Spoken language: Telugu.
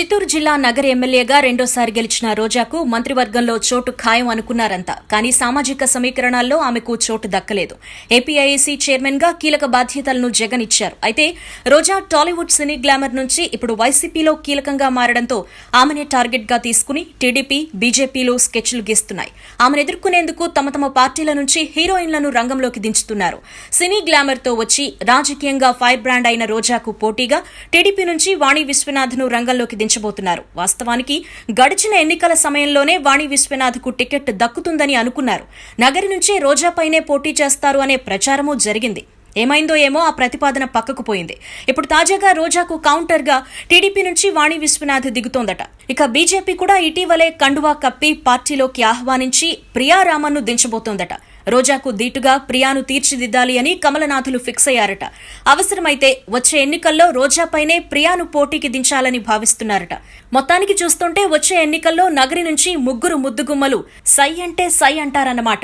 చిత్తూరు జిల్లా నగర ఎమ్మెల్యేగా రెండోసారి గెలిచిన రోజాకు మంత్రివర్గంలో చోటు ఖాయం అనుకున్నారంతా కానీ సామాజిక సమీకరణాల్లో ఆమెకు చోటు దక్కలేదు. ఏపీఐఏసీ చైర్మన్గా కీలక బాధ్యతలను జగన్ ఇచ్చారు. అయితే రోజా టాలీవుడ్ సినీ గ్లామర్ నుంచి ఇప్పుడు వైసీపీలో కీలకంగా మారడంతో ఆమెనే టార్గెట్గా తీసుకుని టీడీపీ బీజేపీలో స్కెచ్లు గీస్తున్నాయి. ఆమెను ఎదుర్కొనేందుకు తమ తమ పార్టీల నుంచి హీరోయిన్లను రంగంలోకి దించుతున్నారు. సినీ గ్లామర్తో వచ్చి రాజకీయంగా ఫైర్ బ్రాండ్ అయిన రోజాకు పోటీగా టీడీపీ నుంచి వాణి విశ్వనాథ్ను రంగంలోకి దించబోతున్నారు వాస్తవానికి గడిచిన ఎన్నికల సమయంలోనే వాణి విశ్వనాథ్కు టికెట్ దక్కుతుందని అనుకున్నారు. నగరి నుంచే రోజాపైనే పోటీ చేస్తారు అనే ప్రచారమూ జరిగింది. ఏమైందో ఏమో ఆ ప్రతిపాదన పక్కకు పోయింది. ఇప్పుడు తాజాగా రోజాకు కౌంటర్గా టీడీపీ నుంచి వాణి విశ్వనాథ్ దిగుతోందట. ఇక బీజేపీ కూడా ఇటీవలే కండువా కప్పి పార్టీలోకి ఆహ్వానించి ప్రియా రామన్ను దించబోతోందట. రోజాకు దీటుగా ప్రియాను తీర్చిదిద్దాలి అని కమలనాథులు ఫిక్స్ అయ్యారట. అవసరమైతే వచ్చే ఎన్నికల్లో రోజాపైనే ప్రియాను పోటీకి దించాలని భావిస్తున్నారట. మొత్తానికి చూస్తుంటే వచ్చే ఎన్నికల్లో నగరి నుంచి ముగ్గురు ముద్దుగుమ్మలు సై అంటే సై అంటారన్నమాట.